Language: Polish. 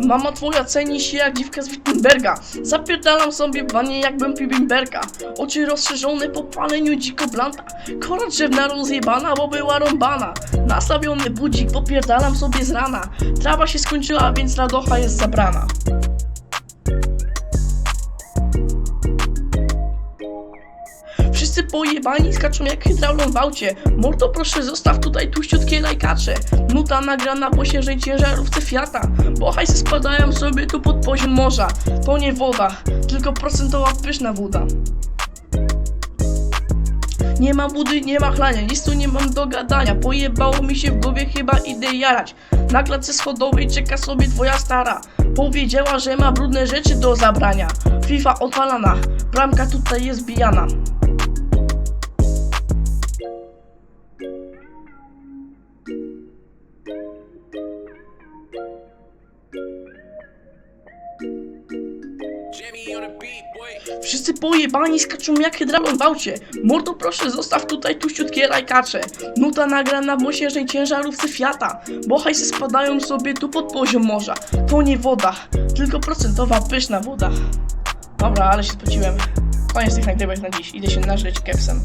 Mama twoja ceni się jak dziwka z Wittenberga. Zapierdalam sobie w wanie jakbym pił bimberka Oczy rozszerzone po paleniu dziko blanta. Kora drzewna rozjebana, bo była rąbana. Nastawiony budzik, popierdalam sobie z rana. Trawa się skończyła, więc radocha jest zabrana Wszyscy pojebani skaczą jak hydraulon w aucie. Mordo proszę zostaw tutaj tuściutkie lajkacze. Nuta nagrana po świeżej ciężarówce Fiata. Bo hajsy spadają sobie tu pod poziom morza. To nie woda, tylko procentowa pyszna woda. Nie ma budy, nie ma chlania, nic tu nie mam do gadania. Pojebało mi się w głowie, chyba idę jarać. Na klatce schodowej czeka sobie twoja stara. Powiedziała, że ma brudne rzeczy do zabrania. FIFA odpalana, bramka tutaj jest bijana Wszyscy pojebani skaczą jak hydraulon w aucie. Mordo proszę zostaw tutaj tuściutkie rajkacze Nuta nagrana w mosiężnej ciężarówce Fiata Bo hajsy spadają sobie tu pod poziom morza. To nie woda, tylko procentowa pyszna woda. Dobra, ale się spociłem. Koniec tych nagrywek na dziś, idę się nażreć kepsem